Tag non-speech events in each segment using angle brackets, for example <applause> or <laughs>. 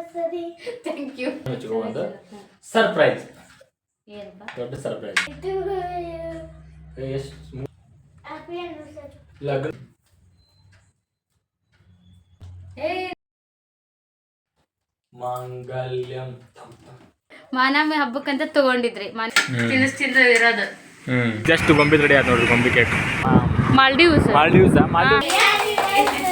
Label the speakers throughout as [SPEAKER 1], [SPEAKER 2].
[SPEAKER 1] Anniversary
[SPEAKER 2] thank you
[SPEAKER 3] ಒಂದು surprise
[SPEAKER 2] ಏನಪ್ಪ?
[SPEAKER 3] ದೊಡ್ಡ ಸರ್ಪ್ರೈಸ್
[SPEAKER 1] ಇದು
[SPEAKER 3] ಎಷ್ಟು
[SPEAKER 1] ಹ್ಯಾಪಿ ಆನಿವರ್ಸರಿ
[SPEAKER 3] ಲಗ್ನ ಮಾಂಗಲ್ಯಂ
[SPEAKER 2] ಮಾನವೇ ಹಬ್ಬಕ್ಕಂತ ತಗೊಂಡಿದ್ರಿ. ಮಾನ ತಿನ್ನಿಸ್ ತಿಂದ ಇರೋದು.
[SPEAKER 3] ಹ್ಮ್. ಜಸ್ಟ್ ಗೊಂಬೆ ರೆಡಿ ಆಯ್ತು ನೋಡ್ರಿ ಗೊಂಬಿ ಕೇಕ್.
[SPEAKER 2] ಮಾಲ್ಡೀವ್ಸ್.
[SPEAKER 3] ಮಾಲ್ಡೀವ್ಸ್? ಮಾಲ್ಡೀವ್ಸ್.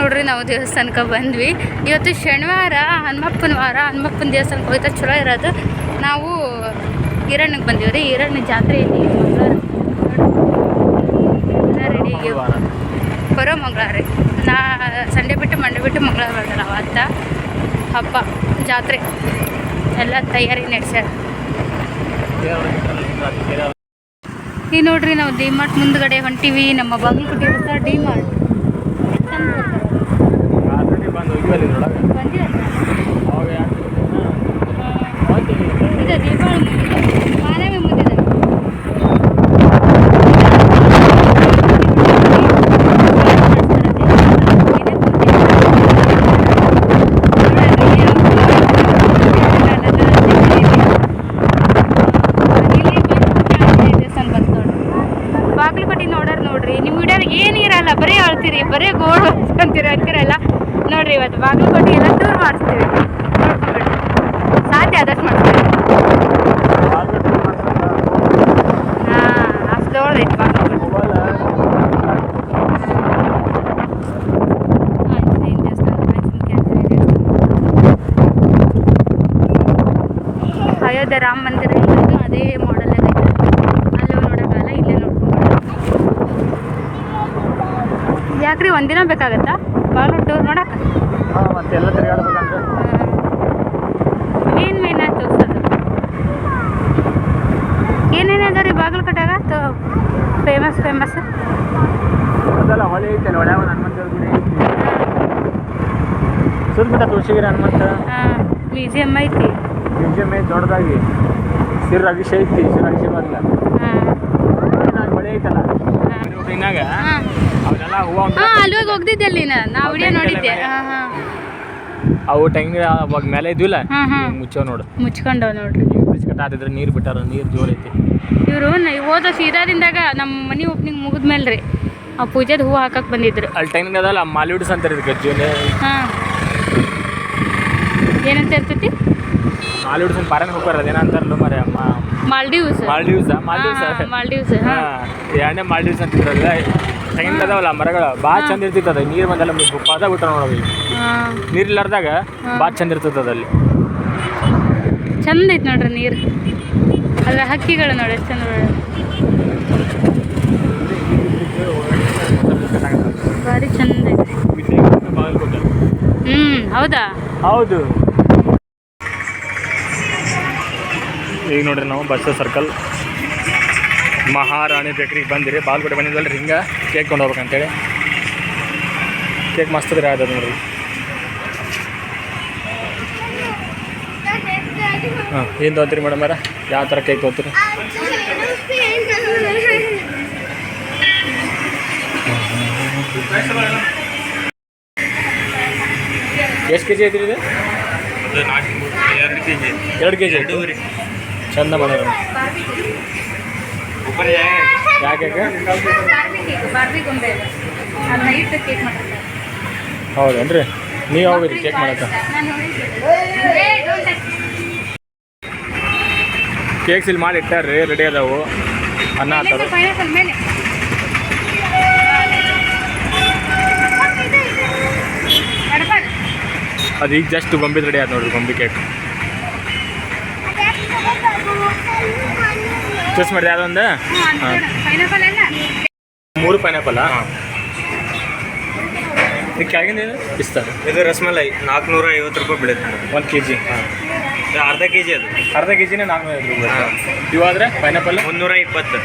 [SPEAKER 2] ನೋಡ್ರಿ ನಾವು ದೇವಸ್ಥಾನಕ್ಕೆ ಬಂದ್ವಿ. ಇವತ್ತು ಶನಿವಾರ ಹನುಮಪ್ಪನ ವಾರ ಹನುಮಪ್ಪನ ದೇವಸ್ಥಾನಕ್ಕೆ ಹೋಗ್ತಾ ಚಲೋ ಇರೋದು. ನಾವು ಈರಣ್ಣಿಗೆ ಬಂದೀವಿ ರೀ. ಈರಣ್ಣ ಜಾತ್ರೆ ಐತಿ ಮಂಗಳವಾರ ರೆಡಿ ಆಗ್ಯಾವ ಬರೋ ಮಂಗಳವಾರ. ರೀ. ನಾ ಸಂಡೆ ಬಿಟ್ಟು ಮಂಡೆ ಬಿಟ್ಟು ಮಂಗಳವಾರ ಬರ್ತಾರೆ ಅವತ್ತ ಹಬ್ಬ ಜಾತ್ರೆ. ಎಲ್ಲ ತಯಾರಿ ನಡೆಸ್ಯಾರ. ಈ ನೋಡ್ರಿ ನಾವು ಡಿ ಮಾರ್ಟ್ ಮುಂದ್ಗಡೆ ಹೊಂಟಿವಿ. ನಮ್ಮ ಬಾಗಲಕೋಟೆ ಡಿ ಮಾರ್ಟ್.
[SPEAKER 3] ಬಂದು ಹೋಗಿವಲ್ಲಿ ನೋಡಕ್ಕೆ
[SPEAKER 2] ಬಂದಿರಲ್ಲ
[SPEAKER 3] ಅವಾಗ ಯಾಕೆ
[SPEAKER 2] ಇದು ದೀಪಾವಳಿ ಮುಂದಿದೆ ಮಾನವೇ ಮುಂದಿದೆ ಬಾಗಲಕೋಟೆ ನೋಡೋರು ನೋಡ್ರಿ ನಿಮ್ಮ ವಿಡಿಯೋ ಏನು ಇರಲ್ಲ ಬರೀ ಅಳ್ತೀರಿ ಬರೀ ಗೋಳು ಅಂತೀರಿ ಅಂತೀರಲ್ಲ ನೋಡ್ರಿ ಇವತ್ತು ಬಾಗಲಕೋಟೆ ಎಲ್ಲ ಟೂರ್ ಮಾಡಿಸ್ತೀವಿ ನೋಡ್ಕೊಂಡ್ಬಿಡ್ರಿ ಸಾಧ್ಯ ಆದಷ್ಟು ಮಾಡ್ತೀವಿ ಹಾಂ ಅಷ್ಟು ದೊಡ್ಡದೈತಿ ಬಾಗಲಕೋಟೆ ಆಂಜನೇಯನ ದೇವಸ್ಥಾನ ಪಂಚಮುಖಿ ಆಂಜನೇಯ ದೇವಸ್ಥಾನ ಅಯೋಧ್ಯೆ ರಾಮ ಮಂದಿರ ಇರೋದು ಅದೇ ಮಾಡೆಲ್ ಐತೆ ಅಲ್ಲೂ ನೋಡೋಕ್ಕಲ್ಲ ಇಲ್ಲೇ ನೋಡ್ಕೊಂಡು ಯಾಕ್ರಿ ಒಂದಿನ ಬೇಕಾಗತ್ತಾ? ಭಾಳ ಟೂರ್ ಮಾಡಕ್ಕೆ
[SPEAKER 3] ಮತ್ತೆಲ್ಲ ತಿರುಗಾಡ್ಬೇಕಂದ್ರೆ
[SPEAKER 2] ಮೇನ್ ಮೇನ್ ತೋರ್ಸೋದು ಏನೇನು ಅದ ರೀ ಬಾಗಲಕೋಟೆಗ ಫೇಮಸ್ ಫೇಮಸ್
[SPEAKER 3] ಅದೆಲ್ಲ ಹೊಳೆ ಐತೆ ಹೊಳ್ಯಾವ ಹನುಮಂತ ಗುಡಿ ಐತಿ. ಸುಲ್ಬಿಟ್ಟ ತುಳಸಿಗಿರಿ ಹನುಮಂತ.
[SPEAKER 2] ಮ್ಯೂಸಿಯಮ್ ಐತಿ.
[SPEAKER 3] ಮ್ಯೂಸಿಯಂ ಐತಿ ದೊಡ್ಡದಾಗಿ. ಸಿರ್ ಐತಿ ಸಿರ್ ಬರಲ್ಲ
[SPEAKER 2] ಹಾಂ
[SPEAKER 3] ಹೊಳೆ ಐತಲ್ಲ ಇನ್ನಾಗ
[SPEAKER 2] ಹಾಂ
[SPEAKER 3] ಅವನ್ನೆಲ್ಲ ಹೂವು ಅಂತ
[SPEAKER 2] ಹಾಂ ಅಲ್ಲಿ ಹೋಗಿ ಹೋಗ್ತಿದ್ದೆ ಅಲ್ಲಿ ನಾವು ವಿಡಿಯೋ ನೋಡಿದ್ದೆ. ಹಾಂ ಹಾಂ.
[SPEAKER 3] ಅವು ಟೈಮ್ಗೆ ಅವಾಗ ಮೇಲೆ ಇದ್ವಿಲ್ಲ? ಮುಚ್ಚೋ ನೋಡು.
[SPEAKER 2] ಮುಚ್ಕೊಂಡವ್ ನೋಡ್ರಿ.
[SPEAKER 3] ಬಿಸ್ಕಟ್ ಆದಿದ್ರೆ ನೀರು ಬಿಟ್ಟಾರ ನೀರು ಜೋರ್ ಐತಿ.
[SPEAKER 2] ಇವರು ಹೋದ ಸೀದಾದಿಂದಾಗ ನಮ್ಮ ಮನೆ ಓಪನಿಂಗ್ ಮುಗಿದ್ಮೇಲೆ ರೀ ಆ ಪೂಜೆದು ಹೂವು ಹಾಕಕ್ಕೆ ಬಂದಿದ್ರು.
[SPEAKER 3] ಅಲ್ಲಿ ಟೈಮ್ ಅದಲ್ಲ ಮಾಲಿವುಡ್ಸ್ ಅಂತಾರೆ ಇದಕ್ಕೆ ಜೂನೆ
[SPEAKER 2] ಹಾಂ. ಏನಂತ ಇರ್ತೈತಿ?
[SPEAKER 3] ಮಾಲಿವುಡ್ಸ್ ಅಂತ ಪಾರನ್ ಹೋಗ್ಬಾರ ಅದೇನ ಅಂತಾರಲ್ಲ ಮರೆ
[SPEAKER 2] ಮಾಲ್ಡೀವ್ಸ್.
[SPEAKER 3] Maldives Maldives.
[SPEAKER 2] ಮಾಲ್ಡೀವ್ಸ್ ಹಾಂ.
[SPEAKER 3] ಎರಡನೇ ಮಾಲ್ಡೀವ್ಸ್ ಅಂತಿದ್ರಲ್ಲ ಟೈಮ್ ಅದಾವಲ್ಲ ಮರಗಳು? ಭಾಳ ಚಂದ ಇರ್ತೈತೆ ಅದು. ನೀರು ಬಂದಲ್ಲ ಪಾದ ಬಿಟ್ಟ ನೋಡೋದು ನೀರು ಇಲ್ಲಾರ್ದಾಗ ಭಾಳ ಚಂದ ಇರ್ತೈತೆ ಅದಲ್ಲಿ
[SPEAKER 2] ಚಂದ ಐತೆ ನೋಡ್ರಿ ನೀರು. ಅಲ್ಲ ಹಕ್ಕಿಗಳು ನೋಡಿ ಎಷ್ಟು ಚಂದ ಭಾರಿ ಚಂದ ಐತಿ ಹ್ಞೂ ಹೌದಾ?
[SPEAKER 3] ಹೌದು. ಈಗ ನೋಡ್ರಿ ನಾವು ಬಸ್ ಸರ್ಕಲ್. ಮಹಾರಾಣಿ ಬೇಕ್ರಿಗೆ ಬಂದಿರಿ. ಬಾಲ್ಕೋಟೆ ಬಂದಿದ್ದಲ್ರಿ ಹಿಂಗೆ ಕೇಕ್ ಕೊಂಡು ಹೋಗ್ಬೇಕಂತೇಳಿ. ಕೇಕ್ ಮಸ್ತ್ ಆಯ್ತದ ನೋಡ್ರಿ. ಹಾಂ ಏನು ತೊಗೊತೀರಿ ಮೇಡಮ್ ಅವರ? ಯಾವ ಥರ ಕೇಕ್ ತೊಗೊತೀರಿ? ಎಷ್ಟು ಕೆ ಜಿ ಐತ್ರಿ ಇದು? ಎರಡು ಕೆ ಜಿ ಚಂದ ಕೆ ಜಿ
[SPEAKER 2] ಚಂದ ಗೊಂಬೆ ಅದನ್ನ ಇಟ್ಟು ಕೇಕ್ ಮಾಡ್ತಾರೆ
[SPEAKER 3] ಹೌದೇನ್ರಿ? ನೀವು ಹೋಗಿರಿ ಕೇಕ್ ಮಾಡಕ್ಕೆ ಕೇಕ್ಸ್ ಇಲ್ಲಿ ಮಾಡಿ ಇಟ್ಟಾರ್ರಿ ರೆಡಿ ಅದಾವು. ಅನ್ನ
[SPEAKER 2] ಎಡಬಾರ್ದು.
[SPEAKER 3] ಅದು ಈಗ ಜಸ್ಟ್ ಗೊಂಬೆ ರೆಡಿ ಆಯ್ತು ನೋಡ್ರಿ, ಗೊಂಬೆ ಕೇಕ್ ಚೂಸ್ ಮಾಡಿದೆ ಅದೊಂದು?
[SPEAKER 2] ಮೂರು. ಪೈನಾಪಲ್ ಅಲ್ಲ?
[SPEAKER 3] ಮೂರು ಪೈನಾಪಲ್ಲ ಇದು ಕೆಳಗಿಂದ ಏನು ಪಿಸ್ತಾ
[SPEAKER 4] ಇದು ರಸಮಲೈ ನಾಲ್ಕುನೂರ ಐವತ್ತು ರೂಪಾಯಿ ಬೀಳುತ್ತೆ
[SPEAKER 3] ಒಂದು ಕೆ ಜಿ
[SPEAKER 4] ಅರ್ಧ ಕೆ ಜಿ ಅದು.
[SPEAKER 3] ಅರ್ಧ ಕೆ ಜಿನೇ ನಾಲ್ಕುನೂರ ಐದು ರೂಪಾಯಿ ಇವಾದ್ರೆ ಪೈನಾಪಲ್
[SPEAKER 4] ಮುನ್ನೂರ ಇಪ್ಪತ್ತು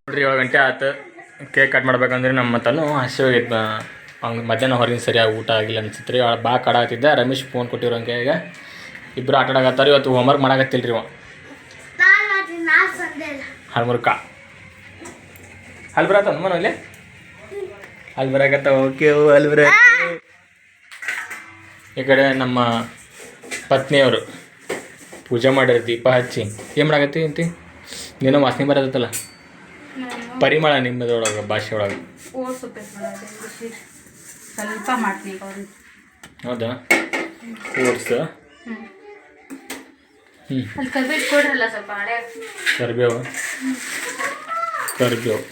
[SPEAKER 3] ನೋಡ್ರಿ ಏಳು ಗಂಟೆ ಆಯ್ತು. ಕೇಕ್ ಕಟ್ ಮಾಡ್ಬೇಕಂದ್ರೆ ನಮ್ಮ ತನು ಹಸಿ ಹಂಗೆ ಮಧ್ಯಾಹ್ನ ಹೊರಗಿನ ಸರಿಯಾಗಿ ಊಟ ಆಗಿಲ್ಲ ಅನ್ಸುತ್ತೆ ರೀ. ಬಾ ಕಾಡಾಗ್ತಿದ್ದೆ ರಮೇಶ್ ಫೋನ್ ಕೊಟ್ಟಿರೋಂಗೆ ಈಗ. ಇಬ್ಬರು ಆಟ ಆಡಕತ್ತಾರ ಇವತ್ತು ಹೋಮ್ವರ್ಕ್ ಮಾಡಕತ್ತಿಲ್ಲ
[SPEAKER 1] ಇವ.
[SPEAKER 3] ಹಲ್ಮುರ್ಕ. ಹಲ್ ಬರತ್ತ ಮನೇಲಿ ಅಲ್ಲಿ ಬರಾಕತ್ತ ಓಕೆ ಅಲ್ಲಿ ಬರ ಈ ಕಡೆ ನಮ್ಮ ಪತ್ನಿಯವರು ಪೂಜೆ ಮಾಡ್ಯಾರ ದೀಪ ಹಚ್ಚಿ. ಏನು ಮಾಡಾಕತ್ತಿ ಅಂತಿ? ನೀನು ವಾಸನೆ ಬರತ್ತಲ್ಲ ಪರಿಮಳ ನಿಮ್ಮದೊಳಗೆ ಭಾಷೆ ಒಳಗೆ
[SPEAKER 2] ಸ್ವಲ್ಪ ಮಾಡ್ತೀನಿ
[SPEAKER 3] ಹೌದಾ? ಓಟ್ಸ್
[SPEAKER 2] ಅಲ್ಲಿ ಕರ್ಬೇವು ಕೊಡ್ರಲ್ಲ ಸ್ವಲ್ಪ ಹಳೆ.
[SPEAKER 3] ಕರಿಬೇವು. ಕರಿಬೇವು.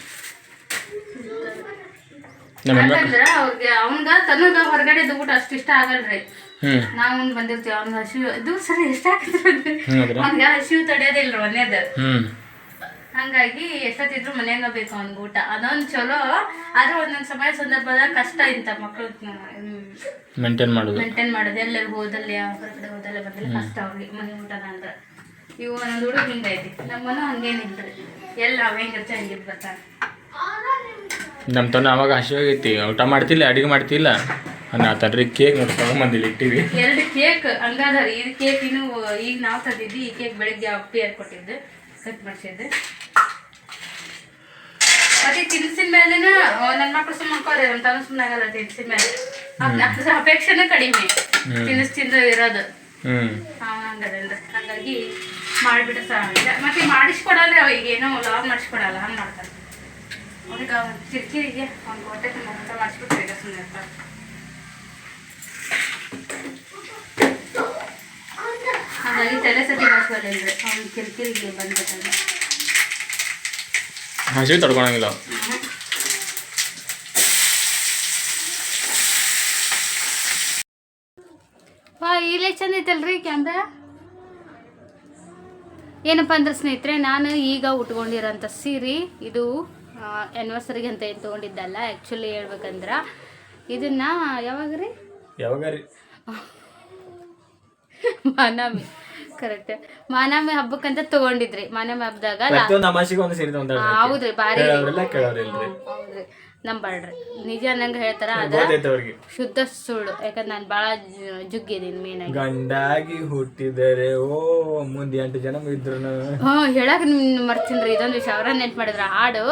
[SPEAKER 2] ಹೊರಗಡೆ ಅವ್ರಿಗೆ ಅವಂಗ ತನಗ ಹೊರಗಡೆದು ಊಟ ಅಷ್ಟು ಇಷ್ಟ ಆಗಲ್ರಿ. ನಾವು ಬಂದಿರ್ತೀವಿ ಅವ್ನ ಹಸಿವು ಇದು ಸರಿ ಎಷ್ಟ ಆಗ್ತದೆ
[SPEAKER 3] ಹೌದ್ರಾ
[SPEAKER 2] ಅವ್ನಿಗೆ ಹಸಿವು ತಡೆಯೋದಿಲ್ರಿ ಒಂದೇದು ಹಂಗಾಗಿ ಎಷ್ಟೊತ್ತಿದ್ರು ಮನ್ಯಾಗ ಬೇಕು ಅವ್ನಿಗೆ ಊಟ ಅದೊಂದು ಚಲೋ. ಆದ್ರೆ ಒಂದೊಂದು ಸಮಯ ಸಂದರ್ಭದಾಗ ಕಷ್ಟ ಇಂತ ಮಕ್ಕಳು
[SPEAKER 3] ಮೇಂಟೈನ್ ಮಾಡೋದು.
[SPEAKER 2] ಮೇಂಟೈನ್ ಮಾಡೋದು. ಎಲ್ಲರೂ ಹೋದಲ್ಲಿ ಹೊರಗಡೆ ಹೋದಲ್ಲಿ ಬಂದ್ರೆ ಕಷ್ಟ ಅವ್ರಿಗೆ. ಮನೆ ಊಟನ ಅಂದ್ರೆ ಇವು ಒಂದೊಂದು ಹುಡುಗ ಹಿಂಗೈತಿ ನಮ್ಮನು ಹಂಗೇನಿಲ್ರಿ ಎಲ್ಲ ಅವ ಹೆಂಗಿರ್ತ ಹಂಗಿದ್ ಬರ್ತಾನೆ
[SPEAKER 3] ನಮ್ಮ ತನ ಅವಾಗ ಹಸಿವಾಗೈತಿ. ಊಟ ಮಾಡ್ತಿಲ್ಲ ಅಡಿಗೆ ಮಾಡ್ತಿಲ್ಲ. ನಾ ತಡ್ರಿ ಕೇಕ್ ನೋಡ್ಕೊಂಡು ಬಂದಿಲ್ಲ ಇಟ್ಟಿವಿ.
[SPEAKER 2] ಎರಡು ಕೇಕ್ ಹಂಗಾದ್ರೆ ಇದು ಕೇಕ್ ಇನ್ನು ಈಗ ನಾವು ತಂದಿದ್ವಿ. ಈ ಕೇಕ್ ಬೆಳಿಗ್ಗೆ ಅಪ್ಪಿ ಕೊಟ್ಟಿದ್ದು. ಕಟ್ ಮಾಡಿಸಿದ್ದೆ. ಮತ್ತೆ ತಿನ್ಸಿದ ಮೇಲೆ ನನ್ನ ಮಕ್ಳು ಸುಮ್ಮನೆ ಮಕ್ಕೋರಿ ಅಂತ ಸುಮ್ಮನೆ ಆಗಲ್ಲ ತಿನ್ಸಿದ ಮೇಲೆ. ಅಪೇಕ್ಷೆನೆ ಅದ್ರ ಅಪೇಕ್ಷೆನೂ ಕಡಿಮೆ. ತಿನ್ನಿಸ್ ತಿಂದು ಇರೋದು. ಹಂಗದಲ್ರಿ ಹಾಗಾಗಿ ಮಾಡಿಬಿಟ್ರೆ ಸಾಕ ಮತ್ತೆ ಮಾಡಿಸ್ಕೊಡಲ್ಲ ಅವಾಗ ಏನೋ ಲಾಗ್ ಮಾಡಿಸ್ಕೊಡಲ್ಲ ಹಂಗೆ ಮಾಡ್ತಾರೆ ಅವ್ರಿಗೆ ಅವ್ನ ಕಿರಿಕಿರಿಗೆ ಅವ್ನ ಹೊಟ್ಟೆ ತುಂಬ ಮಾಡಿಸ್ಬಿಟ್ಟು ಈಗ ಸುಮ್ಮನೆ ಇರ್ತಾರೆ ಹಾಗಾಗಿ ತಲೆ ಸತಿ ಮಾಡಿಸ್ಕೊಳ್ಳಿಲ್ರಿ ಅವ್ನ ಕಿರಿಕಿರಿಗೆ ಬಂದ್ಬಿಟ್ಟಲ್ಲ
[SPEAKER 3] ಹಸಿವು ತಡ್ಕೊಳಂಗಿಲ್ಲ
[SPEAKER 2] ಇಲ್ಲೇ ಚಂದ ಐತಲ್ರಿ ಕ್ಯಾಮ್ರಾ ಏನಪ್ಪ ಅಂದ್ರೆ ಸ್ನೇಹಿತರೆ ನಾನು ಈಗ ಉಟ್ಕೊಂಡಿರೋಂಥ ಸೀರೆ ಇದು ಆ್ಯನಿವರ್ಸರಿಗೆ ಅಂತ ಏನು ತೊಗೊಂಡಿದ್ದಲ್ಲ ಆ್ಯಕ್ಚುಲಿ ಹೇಳ್ಬೇಕಂದ್ರೆ ಇದನ್ನ ಯಾವಾಗ ರೀ?
[SPEAKER 3] ಯಾವಾಗ ರೀ? <laughs>
[SPEAKER 2] ಮಾನಮಿ. ಕರೆಕ್ಟ್ ಮಾನಾಮಿ ಹಬ್ಬಕ್ಕಂತ ತಗೊಂಡಿದ್ರಿ. ಮಾನಾಮಿ ಹಬ್ಬದಾಗ
[SPEAKER 3] ಪ್ರತಿಯೊಂದು ಅಮಾಸಿಗೆ ಒಂದು
[SPEAKER 2] ಹೌದ್ರಿ ಬಾರಿ
[SPEAKER 3] ಕೇಳೋರೆಲ್ಲ ಕೇಳೋರಿಲ್ರಿ.
[SPEAKER 2] ಹೌದ್ರಿ. ನಿಜ ನಂಗೆ ಹೇಳ್ತಾರ ಅದ
[SPEAKER 3] ಗೊತ್ತೈತೆ ಅವ್ರಿಗೆ
[SPEAKER 2] ಶುದ್ಧ ಸುಳ್ಳು. ಯಾಕಂದ್ರೆ ನಾನು ಭಾಳ ಜುಗ್ಗಿದೀನಿ ಮೇನಾಗಿ
[SPEAKER 3] ಗಂಡಾಗಿ ಹುಟ್ಟಿದರೆ ಓ ಮುಂದೆ ಎಂಟು ಜನ ಇದ್ರು
[SPEAKER 2] ಹ್ಞೂ ಹೇಳಕ್ ಮರ್ತೀನಿ ಇದೊಂದು ವಿಷಯ. ಅವರ ನೆನ್ಪು ಮಾಡಿದ್ರ. ಹಾಡು.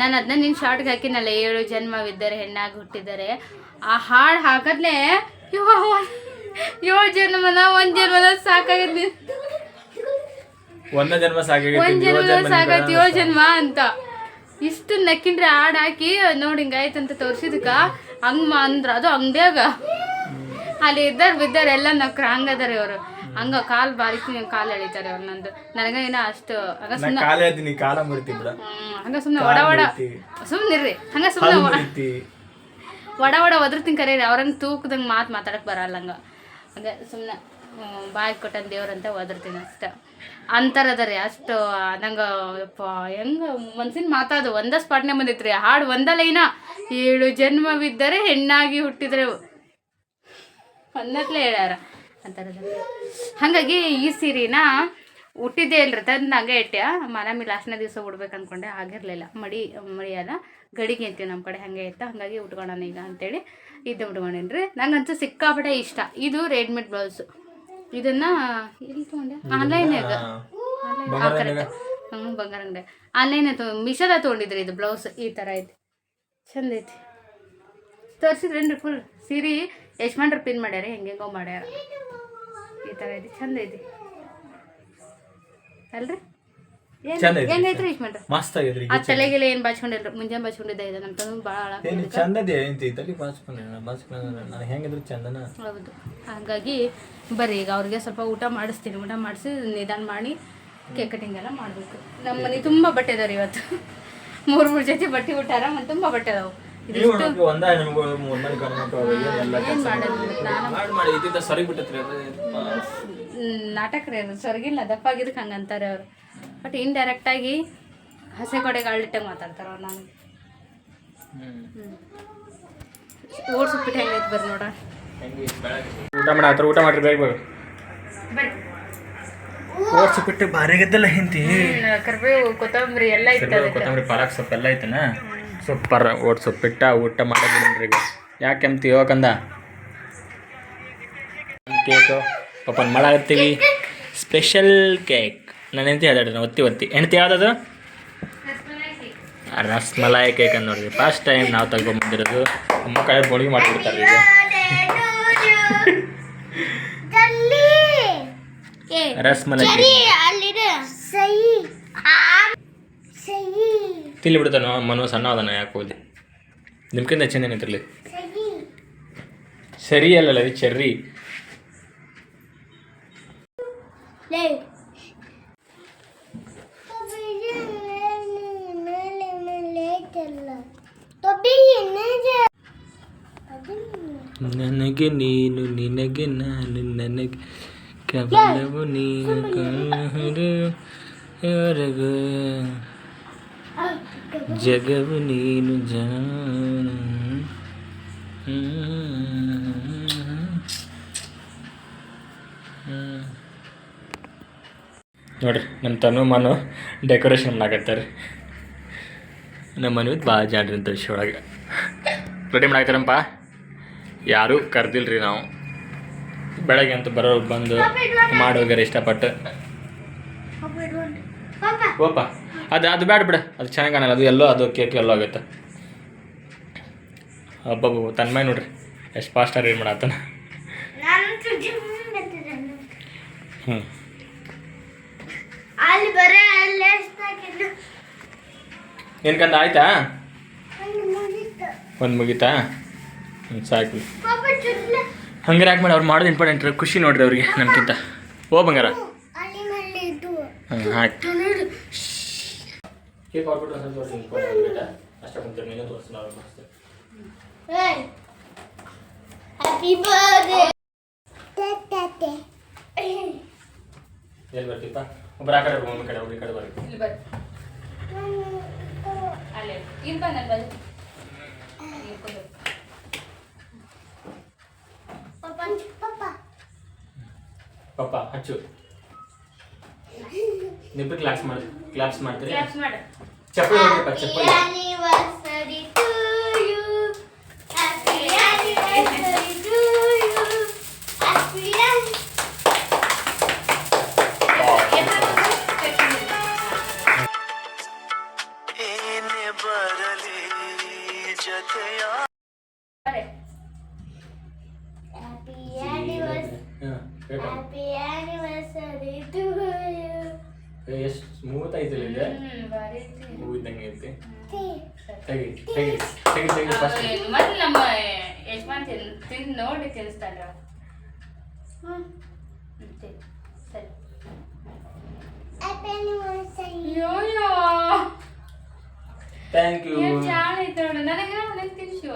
[SPEAKER 2] ನಾನು ಅದನ್ನ ನಿನ್ನ ಶಾರ್ಟ್ಗೆ ಹಾಕಿನಲ್ಲ. ಏಳು ಜನ್ಮವಿದ್ದರೆ ಹೆಣ್ಣಾಗಿ ಹುಟ್ಟಿದರೆ. ಆ ಹಾಡು ಹಾಕದ್ಲೆ ಏಳು ಜನ್ಮನ ಒಂದ್ ಜನ್ಮದ ಸಾಕಾಗೈತಿ
[SPEAKER 3] ಒಂದ ಜನ್ಮ
[SPEAKER 2] ಒಂದ್
[SPEAKER 3] ಏಳ್
[SPEAKER 2] ಜನ್ಮ
[SPEAKER 3] ಜನ್ಮ
[SPEAKER 2] ಸಾಕಾಯ್ತು ಏಳು ಜನ್ಮ ಅಂತ. ಇಷ್ಟು ನಕ್ಕಿಂಡ್ರೆ ಹಾಡ್ ಹಾಕಿ ನೋಡಿ ಹಿಂಗಾಯ್ತಂತ ಅಂತ ತೋರ್ಸಿದ್ಕ. ಹಂಗ್ ಅಂದ್ರ ಅದು ಅಂಗಡಿಯಾಗ. ಅಲ್ಲಿ ಇದ್ದಾರ ಬಿದ್ದಾರ ಎಲ್ಲ ನಕ್ರ ಹಂಗದಾರ ಇವರು. ಹಂಗ ಕಾಲ್ ಬಾರಿಸಿ ಕಾಲ್ ಎಳಿತಾರೆ ಅವ್ರು ನಂದು. ನನಗೇನ ಅಷ್ಟು ಹಂಗ ಸುಮ್ನೆ
[SPEAKER 3] ಕಾಲ ಹೇಳ್ತೀನಿ ಕಾಲ ಮುರಿತಿ ಬಿಡ.
[SPEAKER 2] ಹಂಗ ಸುಮ್ಮನೆ ಒಡ ಒಡ ಸುಮ್ಮನಿರ್ರಿ ಹಂಗ
[SPEAKER 3] ಮುರಿತಿ.
[SPEAKER 2] ಒಡ ಒಡ ಒದರ್ತೀನಿ ಕರೀರಿ ಅವ್ರಂಗೆ ತೂಕದಂಗೆ ಮಾತು ಮಾತಾಡಕ್ ಬರಲ್ಲ ಹಂಗ. ಹಂಗೆ ಸುಮ್ಮನೆ ಬಾಯಿ ಕೊಟ್ಟನ್ ದೇವ್ರಂತ ಒದರ್ತೀನಿ ಅಷ್ಟ. ರೀ ಅಷ್ಟು, ನಂಗೆ ಹೆಂಗ ಮನ್ಸಿನ ಮಾತಾದು. ಒಂದ ಸ್ಪಾಟ್ನೆ ಬಂದಿತ್ರಿ. ಹಾಡು ಒಂದಲ್ಲ ಲೈನ. ಏಳು ಜನ್ಮವಿದ್ದರೆ ಹೆಣ್ಣಾಗಿ ಹುಟ್ಟಿದ್ರೆ. ಅನ್ನತ್ಲೆ ಹೇಳ್ಯಾರ. ಅಂತರದಲ್ಲಿ ಹಾಗಾಗಿ ಈ ಸೀರೆನ ಹುಟ್ಟಿದ್ದೇ ಇಲ್ರಿ ತಂದು ಹಂಗೆ ಇಟ್ಟೆ ಮನಮಿ ಲಾಸ್ಟ್ನೇ ದಿವಸ ಉಡ್ಬೇಕು ಅಂದ್ಕೊಂಡೆ ಆಗಿರಲಿಲ್ಲ. ಮಡಿ ಮಡಿಯಲ್ಲ ಗಡಿಗೆ ಅಂತೀವಿ ನಮ್ಮ ಕಡೆ. ಹಂಗೆ ಇತ್ತು. ಹಾಗಾಗಿ ಉಟ್ಕೊಳ್ಳೋಣ ಈಗ ಅಂತೇಳಿ ಇದು ಉಟ್ಕೊಂಡೇನಿ ರೀ ನಂಗಂತೂ ಸಿಕ್ಕಾಪಟ್ಟೆ ಇಷ್ಟ. ಇದು ರೆಡಿಮೇಡ್ ಬ್ಲೌಸು. ಇದನ್ನ ಎಲ್ಲಿ ತೊಗೊಂಡೆ? ಆನ್ಲೈನ್ಯಾಗ ಹ್ಞೂ ಬಂಗಾರ ಅಂಗಡಿ. ಆನ್ಲೈನ್ ತೊ ಮಿಶೋದ ತೊಗೊಂಡಿದ್ರಿ ಇದು ಬ್ಲೌಸ್ ಈ ಥರ ಐತಿ. ಚಂದ ಐತಿ. ತೋರಿಸಿದ್ರೇನ್ರಿ ಫುಲ್ ಸೀರೆ ಯಜಮಾನ್ರು ಪಿನ್ ಮಾಡ್ಯಾರ ಹೆಂಗೆಂಗೋ ಮಾಡ್ಯಾರ. ಈ ಥರ ಐತಿ. ಚಂದ ಐತಿ. ಅಲ್ರಿ? ಹೆಂಗೈತ್ರಿ
[SPEAKER 3] ಮಸ್ತ್
[SPEAKER 2] ಆ ತಲೆಗೆಲ್ಲ ಏನು ಬಾಚ್ಕೊಂಡಿಲ್ರಿ ಮುಂಜಾನೆ ಬಾಚ್ಕೊಂಡಿದ್ದ ಇದೆ? ನಮ್ಮ ತಂದು ಭಾಳ
[SPEAKER 3] ಏನು ಚಂದದೇ ಐತಿ ತಲೆ ಬಾಚ್ಕೊಂಡೆ ಬಾಚ್ಕೊಂಡ್ರೆ ನಾನು ಹೆಂಗಿದ್ರು ಚಂದನ.
[SPEAKER 2] ಹೌದು. ಹಾಗಾಗಿ ಬರ್ರಿ ಈಗ ಅವ್ರಿಗೆ ಸ್ವಲ್ಪ ಊಟ ಮಾಡಿಸ್ತೀನಿ. ಊಟ ಮಾಡಿಸಿ ನಿಧಾನ ಮಾಡಿ ಕೇಕ್ ಕಟಿಂಗ್ ಎಲ್ಲ ಮಾಡಬೇಕು. ನಮ್ಮ ಮನೆ ತುಂಬಾ ಬಟ್ಟೆ ಅದಾವ್ರಿ ಇವತ್ತು. ಮೂರು ಮೂರು ಜೊತೆ ಬಟ್ಟೆ ಬಿಟ್ಟಾರ ಮತ್ತು ತುಂಬ ಬಟ್ಟೆ ಅದಾವ. ನಾಟಕ ರೀ ಅದು. ದಪ್ಪ ದಪ್ಪಾಗಿದ್ದಕ್ಕೆ ಹಂಗೆ ಅಂತಾರೆ ಅವರು. ಬಟ್ ಇಂಡೈರೆಕ್ಟಾಗಿ ಹಸೆ ಕಡೆಗೆ ಅಳ್ಳಿಟ್ಟಂಗೆ ಮಾತಾಡ್ತಾರೆ ಅವ್ರು ನಾನು. ಓಟ್ಸ್ ಉಪ್ಪಿಟ್ಟು ಹೆಂಗೈತೆ ಬರ್ರಿ ನೋಡ.
[SPEAKER 3] ಊಟ ಮಾಡತ್ತಾರ ಊಟ ಮಾಡ್ರಿ ಬೇಗ ಬೇಗ ಓಟ್ಸ್ ಬಿಟ್ಟು ಭಾರಿ ಆಗತ್ತಲ್ಲ ಹಿಂತಿ
[SPEAKER 2] ಕರಿಬೇವು ಕೊತ್ತಂಬರಿ ಎಲ್ಲ ಇತ್ತು
[SPEAKER 3] ಕೊತ್ತಂಬರಿ ಪಾಲಕ್ ಸೊಪ್ಪು ಎಲ್ಲ ಐತನ? ಸೂಪರ್ ಓಟ್ ಸೊಪ್ಪು ಬಿಟ್ಟ ಊಟ ಮಾಡೋದ್ರಿ ಈಗ. ಯಾಕೆ ಅಂತಿ ಯೋಕಂದ ಕೇಕು. ಪಾಪ ಮಾಡಾಕತ್ತೀವಿ ಹತ್ತೀವಿ ಸ್ಪೆಷಲ್ ಕೇಕ್ ನಾನು ಹೆಂಡತಿ ಹೇಳ್ದಾಡ್ರಿ ಒತ್ತಿ ಒತ್ತಿ. ಹೆಂಡತಿ ಯಾವ್ದದು? ರಸ್ಮಲಾಯಿ ಕೇಕ್ ಅಂತ ನೋಡಿರಿ ಫಸ್ಟ್ ಟೈಮ್ ನಾವು ತಗೊಂಬಂದಿರೋದು. ಅಮ್ಮ ಕಡೆ ಬೋಳಿಗೆ ಮಾಡಿಬಿಡ್ತಾರೆ ಈಗ. <laughs>
[SPEAKER 1] ಜಲ್ಲಿ
[SPEAKER 3] ರಸ್ಮಲೈ
[SPEAKER 1] ಸರಿ
[SPEAKER 3] ಕೇಕ್ ತಿಲ್ಲಿ ಬಿಡ್ತಾನೋ? ಮನು ಸಣ್ಣ ಅದನ್ನ ಯಾಕೆ ಹೋಗಿ ನಿಮ್ಕಿಂತ ಚೆನ್ನೇನಿದ್ರಲ್ಲಿ
[SPEAKER 1] ಸಹಿ.
[SPEAKER 3] ಸರಿ ಅಲ್ಲಲ್ಲ ರೀ ಚೆರ್ರಿ
[SPEAKER 1] ಲೇ ಮೇಲೆ ಮೇಲೆ ಐತಲ್ಲ ತೊಬ್ಬಿ ಏನಿದೆ
[SPEAKER 3] ನನಗೆ ನೀನು ನಿನಗೆ ನಾನು ನನಗೆ ಕೇವಲವು ನೀನು ಕಾಣುವುದು ಹೊರಗು ಜಗವು. ನೀನು ಜನ. ನೋಡ್ರಿ ನಮ್ಮ ತನು ಮನು ಡೆಕೋರೇಷನ್ ಮಾಡಾಕತ್ತಾರೆ ನಮ್ಮ ಮನೆ ಭಾಳ ಜಾಡ್ರಿ ಅಂತ ಒಳಗೆ. ರೆಡಿ ಮಾಡಾಕ್ತಾರಪ್ಪ ಯಾರೂ ಕರ್ದಿಲ್ರಿ ನಾವು. ಬೆಳಗ್ಗೆ ಅಂತ ಬರೋರು ಬಂದು ಮಾಡೋಗ್ಯಾರ ಇಷ್ಟಪಟ್ಟು. ಓಪ. ಅದು ಅದು ಬೇಡ ಬಿಡ. ಅದು ಚೆನ್ನಾಗಿ ಕಾಣಲ್ಲ. ಅದು ಎಲ್ಲೋ ಅದು ಕೇಕ್ ಎಲ್ಲೋ ಆಗುತ್ತೆ. ಹಬ್ಬಬ್ಬ ತನ್ಮೈ ನೋಡ್ರಿ. ಎಷ್ಟು ಫಾಸ್ಟಾಗಿ ರೀಡ್ ಮಾಡತ್ತಾನ
[SPEAKER 1] ನಾನು ಸುದ್ದಿ
[SPEAKER 3] ಹ್ಞೂ ಏನ್ಕಂದ ಆಯ್ತಾ? ಒಂದು ಮುಗೀತಾ. ಹ್ಞೂ ಸಾಕು. ಹಂಗಾರೆ ಯಾಕೆ ಮಾಡಿ ಅವ್ರು ಮಾಡೋದು ಇಂಪಾರ್ಟೆಂಟ್ ಖುಷಿ ನೋಡ್ರಿ ಅವ್ರಿಗೆ ನಮ್ಗಿಂತ. ಓ ಬಂಗಾರ.
[SPEAKER 1] ಅಲ್ಲಿ ಮೇಲೆ ಇದು
[SPEAKER 3] ಹ್ಞೂ ಆಯ್ತು. ಎಲ್ಲಿ ಬರ್ತೀಪ್ಪ ಒಬ್ಬರು ಆ ಕಡೆ ಹೋಗಿ ಕಡೆ ಹೋಗಿ ಈ ಕಡೆ ಬರ್ತೀವಿ
[SPEAKER 2] ಇಲ್ಲಿ ಬರ್ರಿ ಅಲ್ಲೇ ಇಲ್ಲಿ ಬಂದ ಬಂದು
[SPEAKER 1] ಪಾಪ ಪಾಪ
[SPEAKER 3] ಪಪ್ಪ ಹಚ್ಚು ನಿಬ್ಬರು ಕ್ಲಾಸ್ ಮಾಡಿ ಕ್ಲಾಪ್ಸ್ ಮಾಡ್ತೀರಿ
[SPEAKER 2] ಕ್ಲಾಪ್ಸ್ ಮಾಡು
[SPEAKER 3] ಚಪ್ಪಲಿ ಹೊಡಿಯಪ್ಪ ಚಪ್ಪಲಿ
[SPEAKER 2] ಸರಿ
[SPEAKER 1] Happy anniversary.
[SPEAKER 2] ಅಯ್ಯೋ
[SPEAKER 3] ಥ್ಯಾಂಕ್ ಯು
[SPEAKER 2] ಏನ್ ಜಾಣ ಐತೆ ನೋಡು ನನಗೆ ನನಗೆ ತಿನ್ಸು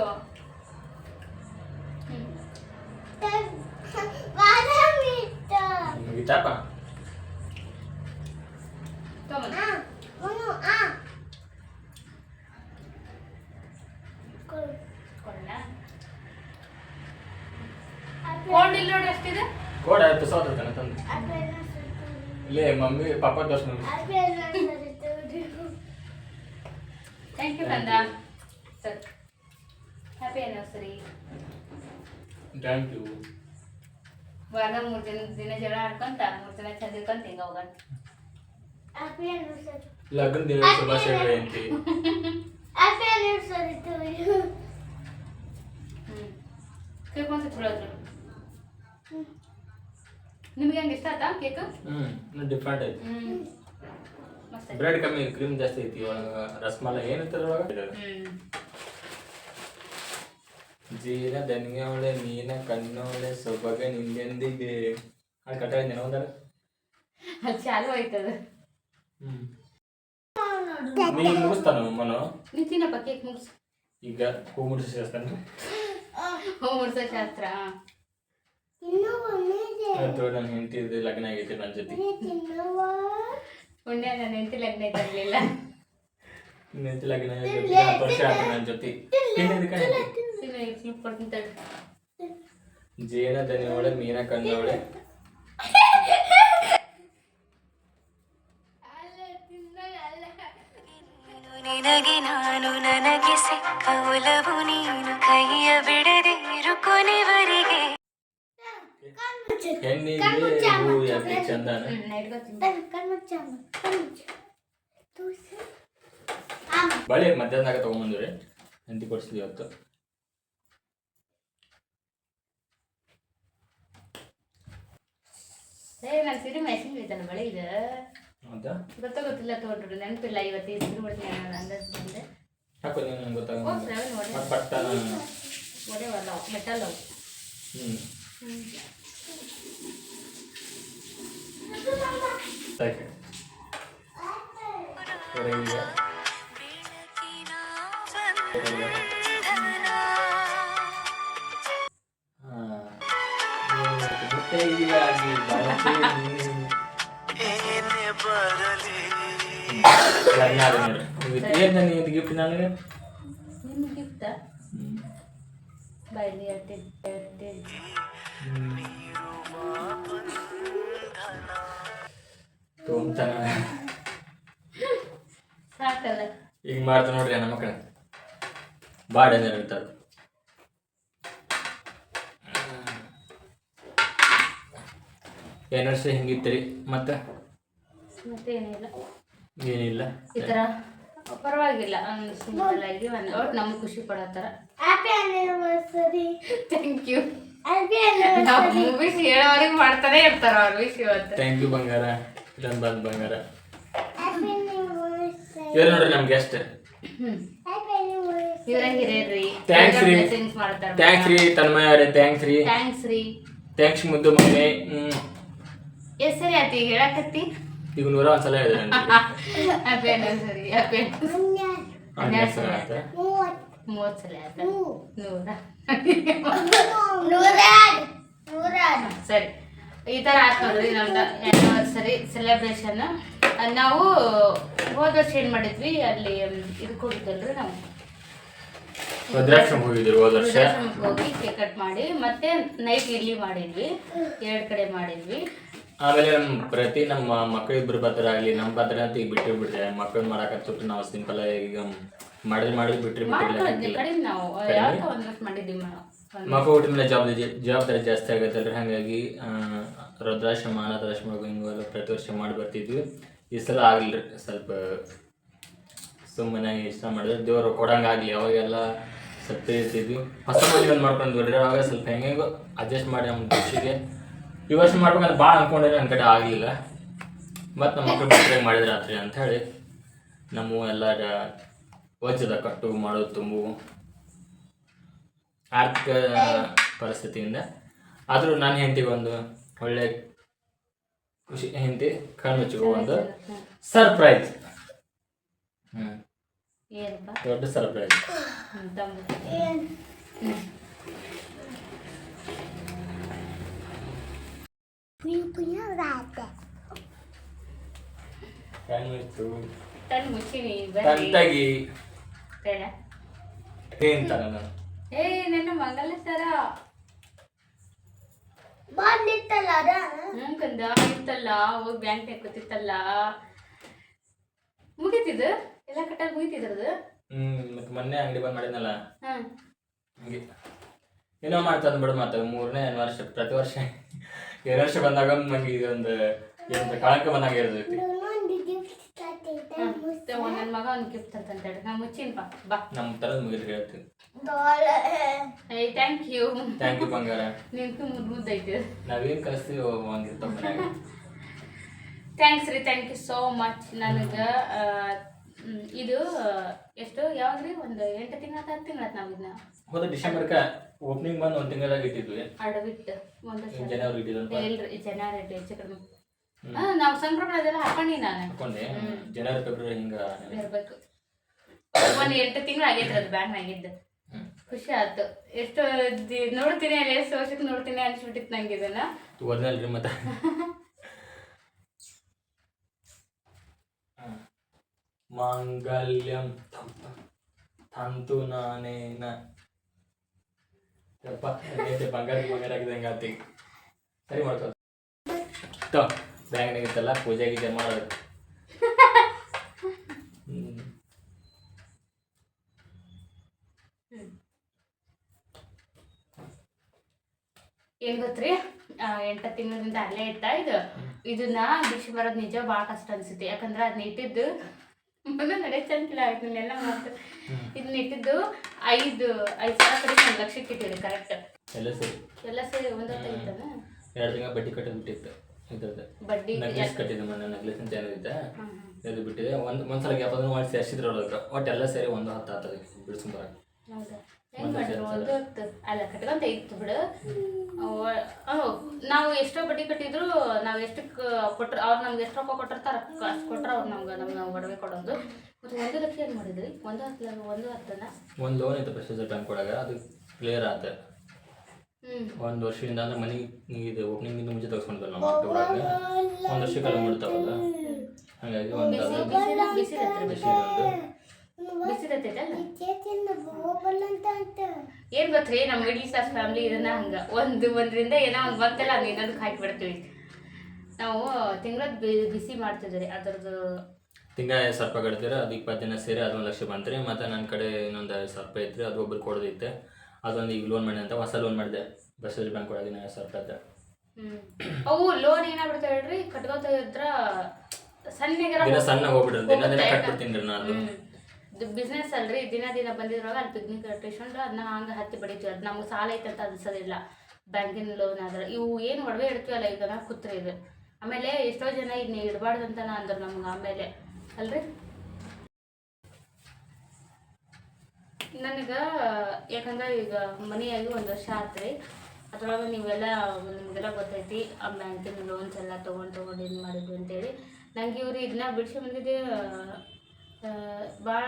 [SPEAKER 1] ವಾರಮಿಟ್ಟ.
[SPEAKER 3] ಮುಗಿತಾಪ
[SPEAKER 2] ತಗೊಂಡು
[SPEAKER 1] ಆ, ಉಣ್ಣು, ಆ. ಕೊಡು.
[SPEAKER 2] ಕೊಳ್ಳ
[SPEAKER 1] Happy
[SPEAKER 2] ಕೋಲ್ಡ್ ಇಲ್ಲ ನೋಡಿ ಅಷ್ಟಿದೆ
[SPEAKER 3] ಕೋಡ ತುಸೋತಾನ ತಂದು
[SPEAKER 1] happy anniversary to you.
[SPEAKER 3] ಇಲ್ಲೇ ಮಮ್ಮಿ ಪಾಪ ದೋಸ್ mummy
[SPEAKER 1] Happy anniversary. To you.
[SPEAKER 2] Thank you ಕಂದ sir happy anniversary
[SPEAKER 3] thank you
[SPEAKER 2] ವಾರದ ಮೂರು ದಿನ ದಿನ ಜಗಳ ಆಡ್ಕೊಂತ ಮೂರು ದಿನ ಚಂದ ಇರ್ಕೊಂತ ಹಿಂಗ ಹೋಗೋಣ
[SPEAKER 1] Happy anniversary.
[SPEAKER 3] ಲಗ್ನ ದಿನ ಶುಭಾಶಯಗಳು ಅಂತಿ
[SPEAKER 1] Happy anniversary to you.
[SPEAKER 2] ಹ್ಞೂ ಕೇಕ್ ಒಂದು ಬಿಡೋದ್ರು ನಿಮ್ಗೆ ಹೆಂಗೆ ಇಷ್ಟ ಆಯ್ತಾ ಕೇಕ್
[SPEAKER 3] ಹ್ಞೂ ಡಿಫ್ರೆಂಟ್ ಐತಿ
[SPEAKER 2] ಹ್ಞೂ ಮಸ್ತ್ ಐತಿ.
[SPEAKER 3] ಬ್ರೆಡ್ ಕಮ್ಮಿ ಕ್ರೀಮ್ ಜಾಸ್ತಿ ಐತಿ ಒಳಗೆ ರಸಮಲೈ ಏನಂತಾರೆ ಒಳಗೆ
[SPEAKER 2] ಹ್ಞೂ
[SPEAKER 3] ಜೀರ ದನಿಯವಳೆ ಮೀನ ಕಣ್ಣೋಳೆ ಸೊಬಗ ನಿಂದೆಂದಿಗೆ ಅದು ಕಟ್ಟ ಜನ ಒಂದಾರ
[SPEAKER 2] ಅಲ್ಲಿ ಚಾಲು ಆಯ್ತದ
[SPEAKER 3] ನೀ ಮುಗಿಸ್ತಾನ ಮನು
[SPEAKER 2] ನೀ ತಿನ್ನಪ್ಪ ಕೇಕ್ ಮುಗಿಸ್.
[SPEAKER 3] ಈಗ ಹೂ ಮುಡಿಸಿ ಸೇರಿಸ್ತಾನೆ
[SPEAKER 2] ಹೋ ಮುಡ್ಸೋ ಶಾಸ್ತ್ರ.
[SPEAKER 1] ಇನ್ನೂ
[SPEAKER 3] ಆಯ್ತು ನನ್ನ ಹೆಂಡತಿ ಲಗ್ನ ಆಗೈತಿ ನನ್ನ ಜೊತೆ?
[SPEAKER 2] ಪುಣ್ಯ ನನ್ನ ಹೆಂಡತಿ ಲಗ್ನ
[SPEAKER 3] ನನ್ನ ಹೆಂಡತಿ ಲಗ್ನ ಆಗೈತಿ ಹತ್ತು ವರ್ಷ ಆಯ್ತು. ನನ್ನ ಜೊತೆ ಜೇನ ದನಿಯವಳೆ ಮೀನ ಕಣ್ಣವಳೆ.
[SPEAKER 5] ನಿನಗೆ ನಾನು ನನಗೆ ಸಿಕ್ಕ ಒಲವು ನೀನು ಕೈಯ ಬಿಡದೆ ಇರು ಕೊನೆವರೆಗೆ
[SPEAKER 3] ಹೆಣ್ಣಿಗೆ ಹೂ ಯಾಕೆ ಚಂದನ. ಬಳೆ ಮಧ್ಯಾಹ್ನದಾಗ ತೊಗೊಂಬಂದ್ರಿ ಹೆಂಡತಿ ಕೊಡ್ಸಿದ್ವಿ ಇವತ್ತು.
[SPEAKER 2] ಹೇ ನನ್ನ ಸಿರಿ ಮೆಷಿನ್ ಐತಲ್ಲ ಬಳೆ ಇದು?
[SPEAKER 3] ಹೌದಾ?
[SPEAKER 2] ಗೊತ್ತ ಗೊತ್ತಿಲ್ಲ ತೊಗೊಂಡ್ರು ನೆನಪಿಲ್ಲ ಇವತ್ತು ಅಂದಾಜು ಬಂದೆ
[SPEAKER 3] ಹಾಕೋ ನಂಗೆ ಗೊತ್ತಾಗ ಪಟ್ಟ
[SPEAKER 2] ಒಡೆವಲ್ಲ ಮೆಟಲ್ ಅವು
[SPEAKER 3] ಹ್ಞೂ ಸಾಕು ಸರಿ, ಈಗ
[SPEAKER 5] ಬೆಳಕಿನ
[SPEAKER 3] ಮತ್ತೆ ಹೀಗಾಗಿ ಬಳಸಿ
[SPEAKER 5] ಏನೇ ಬರಲಿ
[SPEAKER 3] ಲಗ್ನ ಆದ ನೋಡ್ರಿ ಏನು ನೀನು ಗಿಫ್ಟ್ ನನಗೆ
[SPEAKER 2] ನಿಮ್ಮ ಗಿಫ್ಟ ಬಾಯಲ್ಲಿ ಹೇಳ್ತೀನಿ
[SPEAKER 3] ಈಗ ಮಾಡ್ತಾ ನೋಡ್ರಿ ನಮ್ಮ ಮಕ್ಕಳ ಭಾಳ ಡೇಂಜರ್ ಇರ್ತಾರೆ ಏನರ್ಸ ಹಿಂಗಿತ್ತರಿ ಮತ್ತೆ?
[SPEAKER 2] ಮತ್ತೆ ಏನಿಲ್ಲ.
[SPEAKER 3] ಏನಿಲ್ಲ?
[SPEAKER 2] ಈ ಥರ ಪರವಾಗಿಲ್ಲ. ಸಿಂಪಲ್ ಆಗಿ ಒಂದು ಒಟ್ಟು ನಮ್ಗೆ ಖುಷಿ ಪಡೋ ಥರ
[SPEAKER 1] happy anniversary
[SPEAKER 2] thank you
[SPEAKER 1] happy
[SPEAKER 2] ನಾವು
[SPEAKER 1] ಆನಿವರ್ಸರಿ
[SPEAKER 2] ಮೂವೀಸ್ ಹೇಳೋವರೆಗೆ ಮಾಡ್ತಾನೆ ಇರ್ತಾರೆ ಅವ್ರು ವಿಶ್ ಇವತ್ತು.
[SPEAKER 3] ಥ್ಯಾಂಕ್ ಯು ಬಂಗಾರ. ಇಲ್ಲೊಂದು ಬಂದು ಬಂಗಾರ. ಇವ್ರು ನೋಡ್ರಿ ನಮ್ಗೆ ಗೆಸ್ಟ್ Thanks ರೀ. ಥ್ಯಾಂಕ್ಸ್ ರೀ ತನ್ಮಯ ಅವರೇ ಥ್ಯಾಂಕ್ಸ್ ರೀ.
[SPEAKER 2] ಥ್ಯಾಂಕ್ಸ್ ರೀ.
[SPEAKER 3] ಥ್ಯಾಂಕ್ಸ್ ಮುದ್ದು ಮಮ್ಮಿ. ಹ್ಞೂ
[SPEAKER 2] ಎಸ್ ಸರಿ ಆಯ್ತು ಈಗ ಹೇಳಕತ್ತಿ.
[SPEAKER 3] ಈಗ ನೂರ ಒಂದ್ಸಲ <laughs>
[SPEAKER 2] ಸರಿ
[SPEAKER 1] ಹನ್ನೆರಡು
[SPEAKER 3] ಸಲ ಆಯ್ತಾ?
[SPEAKER 1] ಮೂವತ್ತು
[SPEAKER 2] ಸಲ ನೂರ. ಸರಿ. ಈ ಥರ ಆತ್ ನೋಡ್ರಿ ನಮ್ದು ಆ್ಯನಿವರ್ಸರಿ ಸೆಲೆಬ್ರೇಷನ್ ನಾವು ಹೋದ ವರ್ಷ ಏನ್ ಮಾಡಿದ್ವಿ? ಅಲ್ಲಿ ಇದಕ್ಕೆ ಹೋಗಿದ್ದಲ್ರಿ ನಾವು.
[SPEAKER 3] ಭದ್ರಾಶ್ರಮ ಹೋಗಿದ್ರು ಹೋದ ವರ್ಷ?
[SPEAKER 2] ವೃದ್ಧಾಶ್ರಮಕ್ಕೆ ಹೋಗಿ ಕೇಕ್ ಕಟ್ ಮಾಡಿ ಮತ್ತೆ ನೈಟ್ ಇಲ್ಲಿ ಮಾಡಿದ್ವಿ. ಎರಡು ಕಡೆ ಮಾಡಿದ್ವಿ.
[SPEAKER 3] ಆಮೇಲೆ ಪ್ರತಿ ನಮ್ಮ ಮಕ್ಕಳಿಬ್ರು ಭದ್ರ ಆಗಲಿ ನಮ್ಮ ಭದ್ರ ಅಂತ ಈಗ ಬಿಟ್ಟು ಬಿಟ್ರೆ ಮಕ್ಕಳು ಮಾಡಕತ್ತು ನಾವು ಸಿಂಪಲ್ ಈಗ ಮಾಡಿದ್ರೆ ಮಾಡಿದ್ರೆ ಬಿಟ್ರಿ
[SPEAKER 2] ಮಾಡ್ಕೊಳ್ತೀವಿ
[SPEAKER 3] ಬಿಟ್ಟಿಲ್ಲ
[SPEAKER 2] ನಾವು. ಯಾವ್ದೋ ಮಾಡಿದ್ವಿ
[SPEAKER 3] ಮಕ್ಕಳು ಮೇಲೆ ಜವಾಬ್ದಾರಿ ಜವಾಬ್ದಾರಿ ಜಾಸ್ತಿ ಆಗತ್ತಲ್ರಿ? ಹಾಗಾಗಿ ಆ, ರುದ್ರಾಶ್ರಮ ಅನಾಥಾಶ್ರಮ ಹಿಂಗೆಲ್ಲ ಪ್ರತಿ ವರ್ಷ ಮಾಡಿ ಬರ್ತಿದ್ವಿ. ಈ ಸಲ ಆಗಲಿ ಸ್ವಲ್ಪ ಸುಮ್ಮನೆ ಇಷ್ಟ ಮಾಡಿದ್ರೆ ದೇವರು ಕೊಡಂಗಾಗಲಿ, ಅವಾಗೆಲ್ಲ ಸ್ವಲ್ಪ ಇರ್ತಿದ್ವಿ ಹೊಸ ಮದುವೆ ಮಾಡ್ಕೊಂಡ್ವಿ ಅವಾಗ ಸ್ವಲ್ಪ ಹೆಂಗೆ ಅಡ್ಜಸ್ಟ್ ಮಾಡಿ ನಮ್ಮ ಖುಷಿಗೆ. ಈ ವರ್ಷ ಮಾಡ್ಬೇಕಂತ ಭಾಳ ಅನ್ಕೊಂಡ್ರೆ ನನ್ನ ಕಡೆ ಆಗಲಿಲ್ಲ. ಮತ್ತು ನಮ್ಮ ಮಕ್ಕಳು ಬಿಟ್ಟರೆ ಮಾಡಿದ್ರೆ ರಾತ್ರಿ ಅಂತ ಹೇಳಿ ನಮ್ಮ ಎಲ್ಲ ವಜ್ರದ ಕಟ್ಟು ಮಾಡೋದು ತುಂಬು ಆರ್ಥಿಕ ಪರಿಸ್ಥಿತಿಯಿಂದ. ಆದರೂ ನನ್ನ ಹೆಂಡತಿಗೆ ಒಂದು ಒಳ್ಳೆ ಖುಷಿ ಹೆಂಡತಿ ಕಣ್ಮುಚ್ಚಿಗೋ ಒಂದು ಸರ್ಪ್ರೈಸ್. ಹ್ಮ್.
[SPEAKER 2] ಏನಪ್ಪ?
[SPEAKER 3] ದೊಡ್ಡ ಸರ್ಪ್ರೈಸ್.
[SPEAKER 2] ಕಣ್ಣು ಬರ್ರಿ
[SPEAKER 3] ತಂತಗಿ.
[SPEAKER 2] ಬೇಡ
[SPEAKER 3] ಏನ್ತಾರ ನಾನು.
[SPEAKER 2] ಏ ನನ್ನ ಮಂಗಲ ಸರ.
[SPEAKER 1] ಬಂದಿತ್ತಲ್ಲ ಅದ?
[SPEAKER 2] ಹ್ಞೂ ಕಂದ ಇತ್ತಲ್ಲ ಹೋಗಿ ಬ್ಯಾಂಕ್ ಹಾಕೋತಿತ್ತಲ್ಲ ಮುಗೀತಿದ್ದು ಎಲ್ಲ ಕಟ್ಟಾಗಿ ಮುಗೀತಿದ್ರದು
[SPEAKER 3] ಹ್ಞೂ ಮತ್ತೆ ಮೊನ್ನೆ ಅಂಗಡಿ ಬಂದ್ ಮಾಡಿದ್ನಲ್ಲ.
[SPEAKER 2] ಹಾಂ.
[SPEAKER 3] ಹಂಗೆ. ಏನೋ ಮಾಡ್ತಂದು ಬಿಡು ಮತ್ತೆ ಮೂರನೇ ವರ್ಷ ಪ್ರತಿ ವರ್ಷ. <laughs> ಎರಡು ವರ್ಷ ಬಂದಾಗ ನಂಗೆ ಇದೊಂದು ಏನಂತ ಕಳಂಕ ಬಂದಾಗ ಇರ್ತೈತಿ
[SPEAKER 1] ಇನ್ನೊಂದು ಗಿಫ್ಟ್ ತರ್ತೈತೆ
[SPEAKER 2] ನನ್ನ ಮಗ ಒಂದು ಗಿಫ್ಟ್ ಅಂತ ಹೇಳಿ ನಾ ಮುಚ್ಚಿನಪ್ಪ ಬಾ.
[SPEAKER 3] ನಮ್ಮ ತರ ಮುಗಿದ್ರೆ ಹೇಳ್ತೀನಿ.
[SPEAKER 2] ಏಯ್ ಥ್ಯಾಂಕ್ ಯು
[SPEAKER 3] ಥ್ಯಾಂಕ್ ಯು ಬಂಗಾರ.
[SPEAKER 2] ನಿಮ್ಗೆ ಮುದ್ದು ಮುದ್ದೈತೆ
[SPEAKER 3] ನಾವೇನು ಕಳಿಸ್ತೀವಿ ಹಂಗಿರ್ತಾವ ಮನ್ಯಾಗ.
[SPEAKER 2] ಥ್ಯಾಂಕ್ಸ್ ರೀ ಥ್ಯಾಂಕ್ ಯು ಸೋ ಮಚ್ ನನಗೆ ಇದು ಎಷ್ಟು ಯಾವಾಗ್ರಿ ಒಂದು ಎಂಟು ತಿಂಗಳ ಹತ್ತು ತಿಂಗಳ ನಾವು ಇದನ್ನ
[SPEAKER 3] ಹೋದ ಡಿಸೆಂಬರ್ಕ ಓಪನಿಂಗ್ ಬಂದು ಒಂದು ತಿಂಗಳಾಗಿ ಇಟ್ಟಿದ್ವಿ.
[SPEAKER 2] ಅಡವಿಟ್ಟು ಒಂದು
[SPEAKER 3] ಜನವರಿ ಇಟ್ಟಿದಂತ
[SPEAKER 2] ಇಲ್ರಿ ಜನವರಿ ಹೆಚ್ಚು ಕಡಿಮೆ. ನಾವು ಸಂಕ್ರಮಣದೆಲ್ಲ ಹಾಕೊಂಡಿ ನಾನು.
[SPEAKER 3] ಹಾಕೊಂಡೆ. ಜನವರಿ ಫೆಬ್ರವರಿ ಹಿಂಗ
[SPEAKER 2] ಇರ್ಬೇಕು. ಒಂದು ಎಂಟು ತಿಂಗಳು ಆಗೈತ್ರಿ ಅದು ಬ್ಯಾಂಕ್ ಆಗಿದ್ದು ಖುಷಿ ಆಯ್ತು. ಎಷ್ಟು ನೋಡ್ತೀನಿ ಅಲ್ಲಿ ಎಷ್ಟು ವರ್ಷಕ್ಕೆ ನೋಡ್ತೀನಿ ಅನ್ಸ್ಬಿಟ್ಟಿತ್ತು ನಂಗೆ ಇದನ್ನ
[SPEAKER 3] ಓದ್ನಲ್ರಿ ಮತ್ತೆ. <laughs> ಮಾಂಗಲ್ಯಂ ತಂತು ನಾನೇನ ಬಂಗಾರ ಬಂಗಾರ ಆಗಿದೆ ಹಂಗೆ ಆತಿ ಸರಿ ಮಾಡ್ಕೊ. ಬ್ಯಾಂಕ್ನಾಗ ಇತ್ತಲ್ಲ ಪೂಜೆ ಗೀಜೆ ಮಾಡೋದು
[SPEAKER 2] ಏನ್ ಗೊತ್ತ್ರಿ? ಎಂಟ ತಿಂಗಳಿಂದ ಅಲ್ಲೇ ಇತ್ತ ಇದು. ಇದನ್ನ ಬಿಸಿ ಬರೋದು ನಿಜ ಭಾಳ ಕಷ್ಟ ಅನ್ಸುತ್ತೆ. ಯಾಕಂದ್ರೆ ಅದನ್ನ ಇಟ್ಟಿದ್ದು <laughs> ಮೊದಲು ನಡೆ ಚಂದಿಲ್ಲ ಇದನ್ನೆಲ್ಲ ಮಾತು ಇದನ್ನ ಇಟ್ಟಿದ್ದು ಐದು ಐದು ಸಾವಿರ ಕಡೆ ಒಂದ್ ಲಕ್ಷಕ್ಕೆ ಇಟ್ಟಿರಿ ಕರೆಕ್ಟ್
[SPEAKER 3] ಎಲ್ಲ ಸರಿ.
[SPEAKER 2] ಎಲ್ಲ ಸೇರಿ ಒಂದು ಇತ್ತಲ್ಲ
[SPEAKER 3] ಎರಡು ತಿಂಗಳ ಬಡ್ಡಿ ಕಟ್ಟಿದ್ ಬಿಟ್ಟಿತ್ತು
[SPEAKER 2] ಬಡ್ಡಿ
[SPEAKER 3] ನೆಕ್ಲೆಸ್ ಕಟ್ಟಿದ್ದೆ ಮೊನ್ನೆ ನೆಕ್ಲೆಸ್ ಅಂತ ಏನಿದೆ ಇದು ಬಿಟ್ಟಿದೆ. ಒಂದು ಒಂದ್ಸಲ ಗ್ಯಾಪ್ ಅದನ್ನು ಮಾಡಿ ಸೇರಿಸಿದ್ರು ಒಟ್ಟು ಎಲ್ಲ ಸೇರಿ ಒಂದು ಹತ್ತು ಆಗ್ತದೆ ಬಿಡಿಸ್ಕೊಂಬರಕ್ಕೆ
[SPEAKER 2] ಹೌದಾ? ಹೆಂಗ್ ಮಾಡಿದ್ರು ಒಂದು ಹೊತ್ತು ಅಲ್ಲ ಕಟ್ಕೊಂತ ಇತ್ತು ಬಿಡು. ನಾವು ಎಷ್ಟೋ ಬಡ್ಡಿ ಕಟ್ಟಿದ್ರು ನಾವು ಎಷ್ಟು ಕೊಟ್ರ ಅವ್ರು ನಮ್ಗೆ ಎಷ್ಟು ರೊಕ್ಕ ಕೊಟ್ಟಿರ್ತಾರ ಅಷ್ಟು ಕೊಟ್ರ ಅವ್ರು ನಮ್ಗೆ ನಮ್ಗೆ ಒಡವೆ ಕೊಡೋದು. ಮತ್ತೆ ಒಂದು ಲಕ್ಷ ಏನು ಮಾಡಿದ್ರಿ? ಒಂದು ಹತ್ತು ಒಂದು ಹತ್ತನ
[SPEAKER 3] ಒಂದು ಲೋನ್ ಇತ್ತು ಪ್ರಸ್ತುತ ಟೈಮ್ ಕೊಡಾಗ ಅದು ಕ್ಲಿಯರ್ ಆತ
[SPEAKER 2] ಹ್ಞೂ
[SPEAKER 3] ಒಂದು ವರ್ಷದಿಂದ ಅಂದ್ರೆ ಮನೆ ಇದು ಓಪನಿಂಗಿಂದ ಮುಂಚೆ ತೆಗೆಸ್ಕೊಂಡ್ವಿ ನಾವು ಒಂದ್ ಒಂದು ಕಾಲ ಮುಡ್ತಾವಲ್ಲ ಹಾಗಾಗಿ ಒಂದು
[SPEAKER 2] ಏನ್ ಗೊತ್ತ್ರಿ? ನಮ್ಮ ಮಿಡ್ಲ್ ಕ್ಲಾಸ್ ಫ್ಯಾಮಿಲಿ ಇದನ್ನ ಹಂಗ. ಒಂದು ಒಂದರಿಂದ ಏನೋ ಒಂದು ಬಂತಲ್ಲ ಅದು ಇನ್ನೊಂದಕ್ಕೆ ಹಾಕಿಬಿಡ್ತೀವಿ. ನಾವು ತಿಂಗಳ ಬಿಸಿ ಮಾಡ್ತಿದ್ರಿ ಅದ್ರದ್ದು
[SPEAKER 3] ತಿಂಗಳ ಐದು ಸಾವಿರ ರೂಪಾಯಿ ಕಟ್ತೀರ? ಅದು ಇಪ್ಪತ್ತು ದಿನ ಸೇರಿ ಅದೊಂದು ಲಕ್ಷ ಬಂತ್ರಿ. ಮತ್ತು ನನ್ನ ಕಡೆ ಇನ್ನೊಂದು ಸರ್ಪ ಸಾವಿರ ರೂಪಾಯಿ ಐತ್ರಿ ಅದು ಒಬ್ರು ಕೊಡೋದೈತೆ ಅದೊಂದು ಈಗ ಲೋನ್ ಮಾಡಿದೆ ಅಂತ ಹೊಸ ಲೋನ್ ಮಾಡಿದೆ. ಬಸವರಿ ಬ್ಯಾಂಕ್ ಒಳಗೆ ಐದು
[SPEAKER 2] ಸ್ವಲ್ಪ ಅವು ಲೋನ್ ಏನಾಗ್ಬಿಡ್ತಾ ಹೇಳ್ರಿ? ಕಟ್ಕೋತ ಇದ್ರ ಸಣ್ಣಗಿರ
[SPEAKER 3] ದಿನ ಸಣ್ಣ ಹೋಗ್ಬಿಡ್ರಿ ದಿನ ದಿನ ಕಟ್ಬಿಡ್ತೀನಿ ರೀ ನಾನು
[SPEAKER 2] ಬಿಸ್ನೆಸ್ ಅಲ್ರಿ. ದಿನ ದಿನ ಬಂದಿದ್ರಾಗ ಅಲ್ಲಿ ಪಿಕ್ನಿಕ್ ಕಟ್ಟಿಸ್ಕೊಂಡು ಅದನ್ನ ಹಂಗೆ ಹತ್ತಿ ಬಡಿತೀವಿ. ಅದು ನಮ್ಗೆ ಸಾಲ ಐತೆ ಅಂತ ಅನ್ಸೋದಿಲ್ಲ. ಬ್ಯಾಂಕಿನ ಲೋನ್ ಆದ್ರೆ. ಇವು ಏನು ಒಡವೆ ಇಡ್ತೀವಲ್ಲ ಈಗ ನಾವು ಕೂತ್ರಿ ಇದು ಆಮೇಲೆ ಎಷ್ಟೋ ಜನ ಇದನ್ನ ಇಡಬಾರ್ದು ಅಂತ ಅಂದ್ರೆ ನಮ್ಗೆ ಆಮೇಲೆ. ಅಲ್ರಿ? ನನಗೆ ಯಾಕಂದ್ರೆ ಈಗ ಮನೆಯಾಗಿ ಒಂದು ವರ್ಷ ಆತ್ರಿ. ಅದ್ರೊಳಗೆ ನೀವೆಲ್ಲ ನಿಮಗೆಲ್ಲ ಗೊತ್ತೈತಿ ಆ ಬ್ಯಾಂಕಿನ ಲೋನ್ಸ್ ಎಲ್ಲ ತೊಗೊಂಡು ತೊಗೊಂಡು ಇದು ಮಾಡಿದ್ವಿ ಅಂತೇಳಿ. ನಂಗೆ ಇವ್ರು ಇದನ್ನ ಬಿಡ್ಸಿ ಬಂದಿದ್ದೆ ಭಾಳ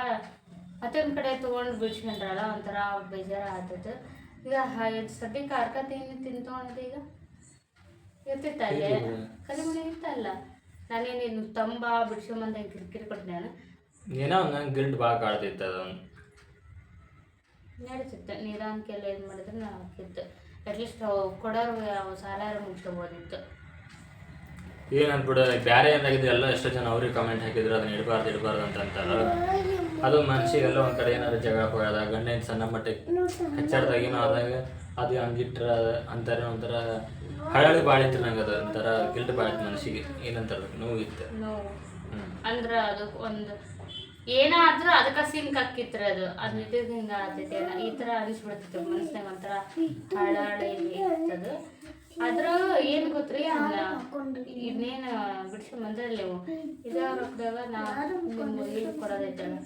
[SPEAKER 2] ಮತ್ತೊಂದು ಕಡೆ ತೊಗೊಂಡು ಬಿಡ್ಸ್ಕೊಂಡ್ರಲ್ಲ ಒಂಥರ ಬೇಜಾರ ಆಗ್ತದೆ ಈಗ ಸದ್ಯಕ್ಕೆ ಅರ್ಕ ತಿಂದು ತಿಂತೊಳದೆ ಈಗ? ಇರ್ತಿತ್ತ ಅಲ್ಲೇ? ಕರಿಮಣಿ ಇರ್ತಲ್ಲ ನಾನೇನು ತಂಬಾ ಬಿಡ್ಸ್ಕೊಂಬಂದು ಕಿರಿಕಿರಿ ಕೊಟ್ಟು ನಾನು.
[SPEAKER 3] ಏನೋ ನಂಗೆ ಗಿಲ್ಟ್ ಭಾಳ ಕಾಡ್ತಿತ್ತು ಅದೊಂದು.
[SPEAKER 2] ನಡೀತಿತ್ತು ನಿಧಾನಕ್ಕೆಲ್ಲ ಏನು ಮಾಡಿದ್ರೆ ನಾವು ಹಾಕಿತ್ತು ಅಟ್ಲೀಸ್ಟ್ ಕೊಡೋರು ಸಾಲಾರು ಸಾಲ ಮುಗಿಸ್ಕೋಬೋದಿತ್ತು
[SPEAKER 3] ಏನಂತ ಬಿಡು ಬೇರೆ ಏನಾಗಿದೆ? ಎಲ್ಲ ಎಷ್ಟೋ ಜನ ಅವ್ರಿಗೆ ಕಮೆಂಟ್ ಹಾಕಿದ್ರು ಅದನ್ನ ಇಡಬಾರ್ದು ಇಡಬಾರ್ದು ಅಂತ ಅಂತಾರ ಅದು ಮನ್ಸಿಗೆಲ್ಲ ಒಂದು ಕಡೆ ಏನಾದ್ರು ಜಗಳ ಗಂಡ ಹೆಂಡ್ತಿ ಸಣ್ಣ ಮಟ್ಟಕ್ಕೆ ಹೆಚ್ಚಾಡ್ದಾಗ ಏನೋ ಆದಾಗ ಅದು ಹಂಗಿಟ್ರ ಅಂತಾರೆ ಒಂಥರ ಹಳಳಿ ಬಾಳಿತ್ತು ನಂಗೆ ಅದು ಒಂಥರ ಗಿಲ್ಟ್ ಬಾಳಿತ್ತು ಮನ್ಸಿಗೆ. ಮನಸ್ಸಿಗೆ ಏನಂತಾರೆ ನೋವು. ಇತ್ತು
[SPEAKER 2] ಅಂದ್ರೆ ಅದು ಒಂದು ಏನಾದ್ರೂ ಅದಕ್ಕೆ ಸಿಂಕ್ ಹಾಕಿತ್ರ ಅದು. ಅದು ಇದ್ದಿದ್ದು ಆಗ್ತೈತಿ ಈ ಥರ ಅನಿಸ್ಬಿಡ್ತಿತ್ತು. ಮನಸ್ಸಿನಾಗ ಒಂಥರ ಹಳಹಳಿ ಇರ್ತದೆ. ಆದ್ರ ಏನು ಗೊತ್ತ್ರಿ ಇನ್ನೇನು ಬಿಡಿಸಿ ಬಂದ್ರೆ ನೀವು? ಇದೇ ರೊಕ್ಕದಾಗ ನಾವು ಏನು ಕೊಡೋದೈತಲ್ಲ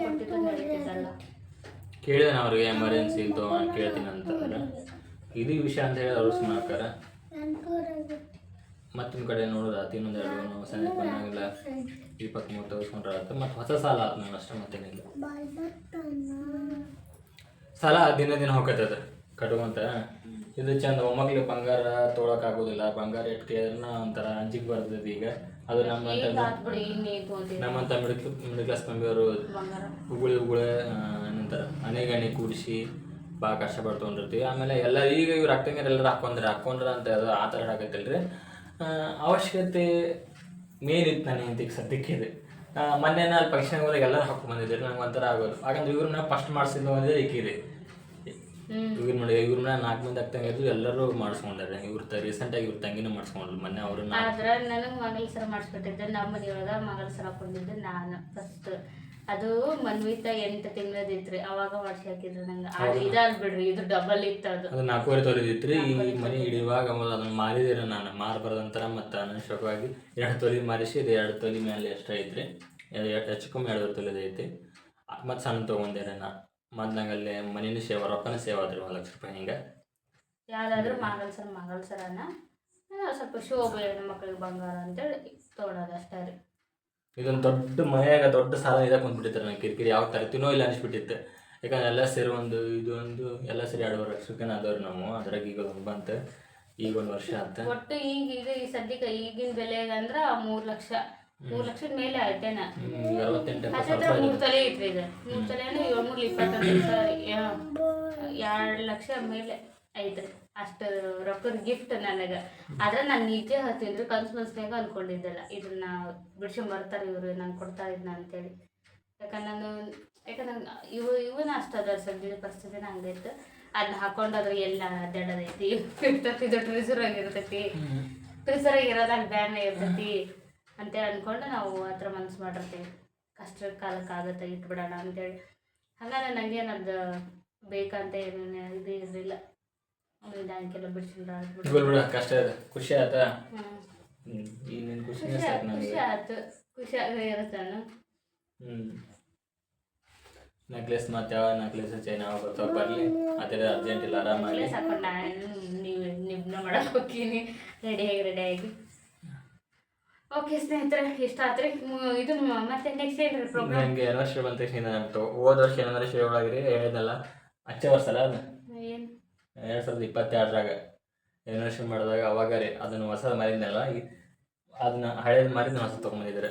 [SPEAKER 2] ಕೊಟ್ಟಿದ್ದು
[SPEAKER 3] ಕೇಳಿದೆ ನಾ ಅವ್ರಿಗೆ ಎಮರ್ಜೆನ್ಸಿ ಅಂತ ಕೇಳ್ತೀನಿ ಅಂತಂದ್ರೆ ಇದು ವಿಷಯ ಅಂತ ಹೇಳಿ ಅವ್ರು ಸುಮ್ಮನೆ ಮತ್ತೊಂದು ಕಡೆ ನೋಡೋದಾತು ಆತ ಇನ್ನೊಂದು ಎರಡು ನಾವು ಸಣ್ಣ ಬಂದಾಗೆಲ್ಲ ಇಪ್ಪತ್ತ್ ಮೂರು ತೆಗೆಸ್ಕೊಂಡ್ರೆ ಆತು. ಮತ್ತು ಹೊಸ ಸಾಲ ಆತು ನಾನು ಅಷ್ಟೇ ಮತ್ತೇನಿಲ್ಲ. ಸಾಲ ದಿನ ದಿನ ಹೋಗತ್ತದ ಕಟ್ಕೊಂತ. ಇದು ಚಂದ ಒಮ್ಮಕ್ಳಿಗೆ ಬಂಗಾರ ತೊಳಕ್ ಆಗೋದಿಲ್ಲ. ಬಂಗಾರ ಇಟ್ಕಿದ್ರನ್ನ ಒಂಥರ ಅಂಜಿಗೆ ಬರ್ತದೆ ಈಗ. ಅದು ನಮ್ಮಂತ ನಮ್ಮಂತ ಮಿಡಕ್ ಮಿಡಲ್ ಕ್ಲಾಸ್ ಫ್ಯಾಮಿಲಿಯವರು
[SPEAKER 2] ಬಂಗಾರ.
[SPEAKER 3] ಉಗುಳಿ ಉಗುಳೆ ಏನಂತಾರೆ ಅನೇಕ ಕೂಡಿಸಿ ಭಾಳ ಕಷ್ಟ ತೊಗೊಂಡಿರ್ತೀವಿ ಆಮೇಲೆ ಎಲ್ಲ ಈಗ ಇವ್ರು ಅಕ್ಕಂಗಿರ ಎಲ್ಲರೂ ಹಾಕೊಂಡ್ರೆ ಹಾಕೊಂಡ್ರೆ ಅಂತ ಅದು ಆ ಥರ ಆಗತ್ತಲ್ರಿ. ಅವಶ್ಯಕತೆ ಮೇಲಿತ್ತು ನನಗೆ ಅಂತ ಈಗ ಸದ್ಯಕ್ಕೆ ಇದು. ಆ, ಮೊನ್ನೆ ನಾನು ಫಂಕ್ಷನ್ಗೆ ಹೋದಾಗ ಎಲ್ಲರೂ ಹಾಕೊಂಡು ಬಂದಿದ್ದರು. ನಂಗೆ ಒಂಥರ ಆಗೋದು. ಹಾಗಂದ್ರೆ ಇವ್ರನ್ನ ಫಸ್ಟ್ ಮಾಡಿಸಿದ್ದು ಅಂದರೆ ಇಕ್ಕಿದೆ
[SPEAKER 2] ಇವ್ರು
[SPEAKER 3] ಇವ್ರ ನೋಡಿ ಇವ್ರನ್ನ ನಾಲ್ಕು ಮಂದಿ ಅಕ್ಕ ತಂಗಿದ್ರು ಎಲ್ಲರೂ ಮಾಡಿಸ್ಕೊಂಡಾರೆ. ಇವ್ರ ರೀಸೆಂಟ್ ಆಗಿ ಇವ್ರ ತಂಗಿನೂ ಮಾಡಿಸ್ಕೊಂಡ್ರು. ಮೊನ್ನೆ
[SPEAKER 2] ಅವರು ನನಗೆ ಮಂಗಲಸರ ಮಾಡಿಸ್ಕೊಟ್ಟಿದ್ದೆ ನಮ್ಮ ಮನೆಯೊಳಗ ಮಂಗಲಸರ ಹಾಕೊಂಡಿದ್ದೆ ನಾನು ಫಸ್ಟ್ ಅದು ಮನ್ವಿತ ಎಂಟು ತಿಂಗಳದಿತ್ರಿ ಅವಾಗ ಮಾಡಿಸಿ ಹಾಕಿದ್ರು ನಂಗೆ. ಅದು ಇದಾದ್ ಬಿಡ್ರಿ ಇದು ಡಬಲ್ ಇತ್ತು ಅದು
[SPEAKER 3] ಅದು ನಾಲ್ಕೂವರೆ ತೊಲಿದಿತ್ರಿ ಈ ಮನೆ ಹಿಡಿಯುವಾಗ ಮೊದಲು ಅದನ್ನ ಮಾರಿದಿರ ನಾನು ಮಾರಬಾರ್ದಂತರ ಮತ್ತು ಅನಶಕವಾಗಿ ಎರಡು ತೊಲಿ ಮಾರಿಸಿ ಇದು ಎರಡು ತೊಲಿ ಮೇಲೆ ಎಷ್ಟು ಐತ್ರಿ ಹೆಚ್ಚು ಕಮ್ಮಿ ಎರಡು ತೊಲಿದ ಐತಿ. ಮತ್ತು ಸಣ್ಣ ತೊಗೊಂಡಿರ ನಾ. ಮತ್ತು ನಂಗೆ ಅಲ್ಲಿ ಮನೇನು ಸೇವ ರೊಕ್ಕನ ಸೇವ್ ಆದ್ರಿ ಒಂದು ಲಕ್ಷ ರೂಪಾಯಿ ಹಿಂಗೆ.
[SPEAKER 2] ಸರ್ ಮಾಗಲ್ ಸರ್ ಅನ್ನ ಸ್ವಲ್ಪ ಶೋಭೆ ಹೆಣ್ಮಕ್ಳಿಗೆ ಬಂಗಾರ ಅಂತೇಳಿ ತೊಗೊಳೋದು ಅಷ್ಟೇ ರೀ.
[SPEAKER 3] ಇದೊಂದು ದೊಡ್ಡ ಮನೆಯಾಗ ದೊಡ್ಡ ಸಾಲ ಇದಕ್ಕೆ ಬಂದ್ಬಿಟ್ಟಿತ್ತು ನನಗೆ. ಕಿರಿಕಿರಿ ಯಾವ ತರ್ತೀನೋ ಇಲ್ಲ ಅನಿಸ್ಬಿಟ್ಟಿತ್ತು. ಯಾಕಂದ್ರೆ ಎಲ್ಲ ಸೇರಿ ಒಂದು ಇದು ಒಂದು ಎಲ್ಲ ಸೇರಿ ಎರಡುವರೆ ಲಕ್ಷಕ್ಕೆ ಆದವ್ರು ನಾವು. ಅದ್ರಾಗ ಈಗ ಒಂದು ಬಂತು ಈಗ ಒಂದು ವರ್ಷ ಆತ
[SPEAKER 2] ಒಟ್ಟು ಈಗ ಈಗ ಈ ಸದ್ಯಕ್ಕೆ ಈಗಿನ ಬೆಲೆ ಅಂದ್ರ ಮೂರ್ ಲಕ್ಷ. ಮೂರ್ ಲಕ್ಷದ ಮೇಲೆ ಆಯ್ತೇನ ಹತ್ತಿರ ಮೂರ್ ತೊಲೆ ಐತ್ರಿ ಇದು ಮೂರ್ ತೊಲೆ ಅಂದ್ರೆ ಏಳ್ನೂರ ಇಪ್ಪತ್ತೊಂದು ಎರಡು ಲಕ್ಷ ಮೇಲೆ ಐತ್ರಿ. ಅಷ್ಟು ರೊಕ್ಕದ ಗಿಫ್ಟ್ ನನಗೆ. ಆದ್ರೆ ನಾನು ನಿಜ ಹತ್ತಿದ್ರು ಕನ್ಸು ಮನ್ಸ್ನಾಗ ಅನ್ಕೊಂಡಿದ್ದಲ್ಲ. ಇದನ್ನ ಬಿಡ್ಸ್ಕೊಂಡ್ ಬರ್ತಾರೆ ಇವರು ನಂಗೆ ಕೊಡ್ತಾ ಇದ್ನ ಅಂತೇಳಿ. ಯಾಕಂದ್ರೆ ನಾನು ಯಾಕಂದ್ರೆ ಇವ ಇವನ ಅಷ್ಟು ಅದ ಸದ್ಯದ ಪರಿಸ್ಥಿತಿನ ಹಂಗೈತೆ ಅದನ್ನ ಹಾಕೊಂಡಾದ್ರೆ ಎಲ್ಲ ಅಡ್ಡಾಡೋದೈತಿ ಇದು ಟ್ರಿಸರಾಗಿ ಇರ್ತೈತಿ. ಟ್ರಿಸರಾಗಿ ಇರೋದಾಗ ಬ್ಯಾನ್ ಇರ್ತೈತಿ ಅಂತೇಳಿ ಅನ್ಕೊಂಡು ನಾವು ಹತ್ರ ಮನ್ಸು ಮಾಡಿರ್ತೀವಿ. ಕಷ್ಟದ ಕಾಲಕ್ಕೆ ಆಗತ್ತೆ ಇಟ್ಬಿಡೋಣ ಅಂತೇಳಿ. ಹಂಗಾರೆ ನನಗೇನದು ಬೇಕಂತ ಏನು ಇದು ಇರಲಿಲ್ಲ. ಬ್ಯಾಂಕೆಲ್ಲ ಬಿಡ್ಸಿಲ್ಲ
[SPEAKER 3] ಬಿಡು. ಬಿಡು ಕಷ್ಟ ಇದೆ ಖುಷಿ ಆಯ್ತಾ ನಿನ್ನ ಖುಷಿ
[SPEAKER 2] ಖುಷಿ
[SPEAKER 3] ಸಾಕು
[SPEAKER 2] ಆಯ್ತು
[SPEAKER 3] ನನಗೆ
[SPEAKER 2] ಖುಷಿ ಆಯ್ತು
[SPEAKER 3] ಹ್ಞೂ ನೆಕ್ಲೆಸ್ ಮತ್ತೆ ಯಾವ ನೆಕ್ಲೆಸ್ ಚೈನ್ ಯಾವ ಬರ್ತಾವ ಬರಲಿ ಅದೇ ಅರ್ಜೆಂಟ್ ಇಲ್ಲ ಆರಾಮಾಗಿ.
[SPEAKER 2] ನೆಕ್ಲೆಸ್ ಹಾಕೊಂಡು ನಾನು ನೀವು ನಿಬ್ನ ಮಾಡಕ್ಕೆ ಹೋಗ್ತೀನಿ. ರೆಡಿಯಾಗಿ ರೆಡಿಯಾಗಿ ಓಕೆ ಸ್ನೇಹಿತರೆ ಇಷ್ಟ ಆತ್ರಿ. ಮು- ಇದು ಮ- ಮತ್ತೆ ನೆಕ್ಸ್ಟ್ ಏನು ಪ್ರೋಗ್ರಾಮ್
[SPEAKER 3] ನನಗೆ ತಕ್ಷಣ ನೆನಪು ಹೋದ ವರ್ಷ ಆನಿವರ್ಸರಿ ಒಳಗೆ ಹೇಳಿದ್ನಲ್ಲ. ಹೇಳಿದಲ್ಲ ವರ್ಷ ಅಲ್ಲ ಅದು.
[SPEAKER 2] ಏನು
[SPEAKER 3] ಎರಡು ಸಾವಿರದ ಇಪ್ಪತ್ತೆರಡರಾಗ ರಿನೋವೇಷನ್ ಮಾಡಿದಾಗ ಅವಾಗ ರೀ ಅದನ್ನು ಹೊಸ ಮಾರಿದ್ನಲ್ಲ ಅದನ್ನ ಹಳೇದು ಮಾರಿದ ಹೊಸ ತೊಗೊಂಬಂದಿದ್ರೆ